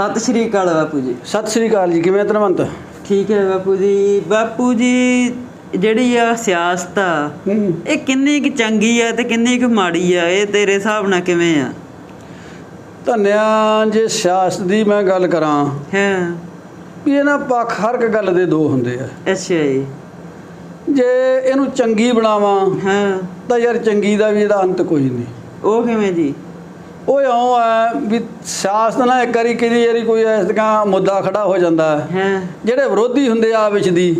ਸਤਿ ਸ਼੍ਰੀ ਅਕਾਲ ਬਾਪੂ ਜੀ। ਸਤਿ ਸ੍ਰੀ ਅਕਾਲ ਜੀ ਕਿਵੇਂ ਧਨਵੰਤ? ਠੀਕ ਹੈ ਬਾਪੂ ਜੀ। ਬਾਪੂ ਜੀ ਜਿਹੜੀ ਆ ਸਿਆਸਤ ਆ ਇਹ ਕਿੰਨੀ ਕੁ ਚੰਗੀ ਆ ਤੇ ਕਿੰਨੀ ਕੁ ਮਾੜੀ ਆ? ਇਹ ਤੇਰੇ ਹਿਸਾਬ ਨਾਲ ਕਿਵੇਂ ਆ? ਧੰਨਿਆ ਜੇ ਸਿਆਸਤ ਦੀ ਮੈਂ ਗੱਲ ਕਰਾਂ ਹਾਂ। ਵੀ ਇਹਨਾਂ ਪੱਖ ਹਰ ਇੱਕ ਗੱਲ ਦੇ ਦੋ ਹੁੰਦੇ ਆ। ਅੱਛਾ ਜੀ। ਜੇ ਇਹਨੂੰ ਚੰਗੀ ਬਣਾਵਾਂ ਹਾਂ। ਤਾਂ ਯਾਰ ਚੰਗੀ ਦਾ ਵੀ ਇਹਦਾ ਅੰਤ ਕੋਈ ਨਹੀਂ। ਉਹ ਕਿਵੇਂ ਜੀ? ਉਹ ਇਉਂ ਆ ਵੀ ਸਿਆਸਤ ਨਾਲ ਇੱਕ ਵਾਰੀ ਕਿਹਦੀ ਯਾਰੀ ਕੋਈ ਇਸ ਤਰ੍ਹਾਂ ਮੁੱਦਾ ਖੜਾ ਹੋ ਜਾਂਦਾ ਹੈ। ਜਿਹੜੇ ਵਿਰੋਧੀ ਹੁੰਦੇ ਆ ਵਿੱਚ ਦੀ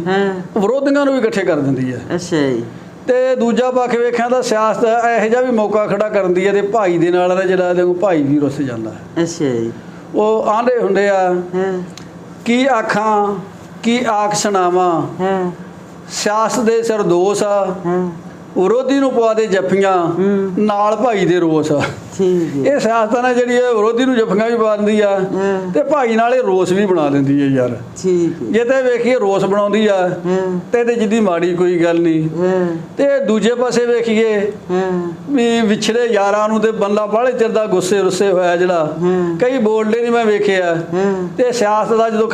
ਵਿਰੋਧੀਆਂ ਨੂੰ ਵੀ ਇਕੱਠੇ ਕਰ ਦਿੰਦੀ ਹੈ। ਅੱਛਾ ਜੀ। ਤੇ ਦੂਜਾ ਪੱਖ ਵੇਖਿਆ ਤਾਂ ਸਿਆਸਤ ਇਹੋ ਜਿਹਾ ਵੀ ਮੌਕਾ ਖੜਾ ਕਰਨ ਦੀ ਹੈ ਤੇ ਭਾਈ ਦੇ ਨਾਲ ਨਾ ਜਿਹੜਾ ਕੋਲ ਭਾਈ ਵੀ ਰੁੱਸ ਜਾਂਦਾ ਹੈ। ਅੱਛਾ ਜੀ। ਉਹ ਆਂਦੇ ਹੁੰਦੇ ਆ ਕੀ ਆਖਾਂ ਕੀ ਆਖ ਸੁਣਾਵਾਂ। ਸਿਆਸਤ ਦੇ ਸਿਰ ਦੋਸ ਆ। ਵਿਰੋਧੀ ਨੂੰ ਪਵਾ ਦੇ ਜੱਫੀਆਂ। ਨਾਲ ਭਾਈ ਦੇ ਰੋਸ। ਇਹ ਸਿਆਸਤ ਨਾਲ ਜਿਹੜੀ ਹੈ ਵਿਰੋਧੀ ਨੂੰ ਜੱਫੀਆਂ ਵੀ ਪਾ ਦਿੰਦੀ ਆ ਤੇ ਭਾਈ ਨਾਲ ਇਹ ਰੋਸ ਵੀ ਬਣਾ ਦਿੰਦੀ ਹੈ ਯਾਰ। ਠੀਕ ਜੇ ਤੇ ਵੇਖੀਏ ਰੋਸ ਬਣਾਉਂਦੀ ਆ ਤੇ ਇਹਦੇ ਜਿੱਦੀ ਮਾੜੀ ਕੋਈ ਗੱਲ ਨਹੀਂ। ਤੇ ਦੂਜੇ ਪਾਸੇ ਵੇਖੀਏ ਵੀ ਵਿਛੜੇ ਯਾਰਾਂ ਨੂੰ ਤੇ ਬੰਦਾ ਬਾਹਲੇ ਚਿਰ ਦਾ ਗੁੱਸੇ ਰੁੱਸੇ ਹੋਇਆ ਜਿਹੜਾ ਕਈ ਬੋਲਦੇ ਨਹੀਂ ਮੈਂ ਵੇਖਿਆ। ਤੇ ਸਿਆਸਤ ਦਾ ਜਦੋਂ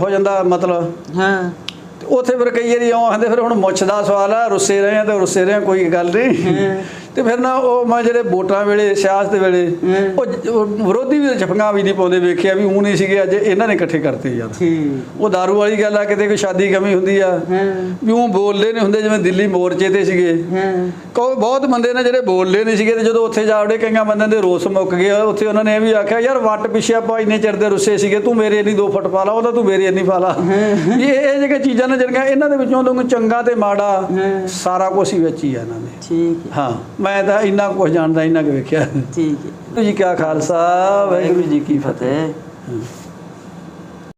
ਹੋ ਜਾਂਦਾ ਮਤਲਬ ਹਾਂ। ਤੇ ਉੱਥੇ ਫਿਰ ਕਈ ਵਾਰੀ ਆਉਂ ਆਂਦੇ ਫਿਰ ਹੁਣ ਮੁੱਛ ਦਾ ਸਵਾਲ ਆ, ਰੁੱਸੇ ਰਹੇ ਆ ਤੇ ਰੁੱਸੇ ਰਹੇ ਆ, ਕੋਈ ਗੱਲ ਨਹੀਂ। ਤੇ ਫਿਰ ਨਾ ਉਹ ਮੈਂ ਜਿਹੜੇ ਵੋਟਾਂ ਵੇਲੇ ਸਿਆਸਤ ਵੇਲੇ। ਉਹ ਵਿਰੋਧੀ ਵੀ ਛਪੀਆਂ ਵੀ ਨਹੀਂ ਪਾਉਂਦੇ ਵੇਖਿਆ ਵੀ ਉਹ ਨਹੀਂ ਸੀਗੇ ਅੱਜ ਇਹਨਾਂ ਨੇ ਇਕੱਠੇ ਕਰਤੇ ਯਾਰ। ਉਹ दारू ਵਾਲੀ ਗੱਲ ਆ ਕਿਤੇ ਕੋਈ ਸ਼ਾਦੀ ਕਮੀ ਹੁੰਦੀ ਆ ਵੀ ਉਹ ਬੋਲਦੇ ਨਹੀਂ ਹੁੰਦੇ ਜਿਵੇਂ ਦਿੱਲੀ ਮੋਰਚੇ ਤੇ ਸੀਗੇ। ਹਾਂ। ਕੋ ਬਹੁਤ ਬੰਦੇ ਨੇ ਜਿਹੜੇ ਬੋਲਦੇ ਨਹੀਂ ਸੀਗੇ ਤੇ ਜਦੋਂ ਉੱਥੇ ਜਾ ਵੜੇ ਕਈਆਂ ਬੰਦਿਆਂ ਦੇ ਰੋਸ ਮੁੱਕ ਗਏ। ਉੱਥੇ ਉਹਨਾਂ ਨੇ ਇਹ ਵੀ ਆਖਿਆ ਯਾਰ ਵੱਟ ਪਿੱਛੇ ਆਪਾਂ ਇੰਨੇ ਚਿਰ ਦੇ ਰੁੱਸੇ ਸੀਗੇ ਤੂੰ ਮੇਰੇ ਇੰਨੀ ਦੋ ਫੁੱਟ ਪਾ ਲਾ ਉਹਦਾ ਤੂੰ ਮੇਰੇ ਇੰਨੀ ਪਾ ਲਾ। ਇਹ ਇਹ ਜਿਹੜੀਆਂ ਚੀਜ਼ਾਂ ਨੇ ਜਿਹੜੀਆਂ ਇਹਨਾਂ ਦੇ ਵਿੱਚੋਂ ਤੁਹਾਨੂੰ ਚੰਗਾ ਤੇ ਮਾੜਾ। ਸਾਰਾ ਕੁਝ ਹੀ ਵਿੱਚ ਹੀ ਆ ਇਹਨਾਂ ਦੇ। ਠੀਕ ਹਾਂ। ਮੈਂ ਤਾਂ ਇੰਨਾ ਕੁਝ ਜਾਣਦਾ ਇੰਨਾ ਕੁ ਵੇਖਿਆ। ਠੀਕ ਹੈ। ਜੀ ਕਾ ਖਾਲਸਾ ਵਾਹਿਗੁਰੂ ਜੀ ਕੀ ਫਤਿਹ।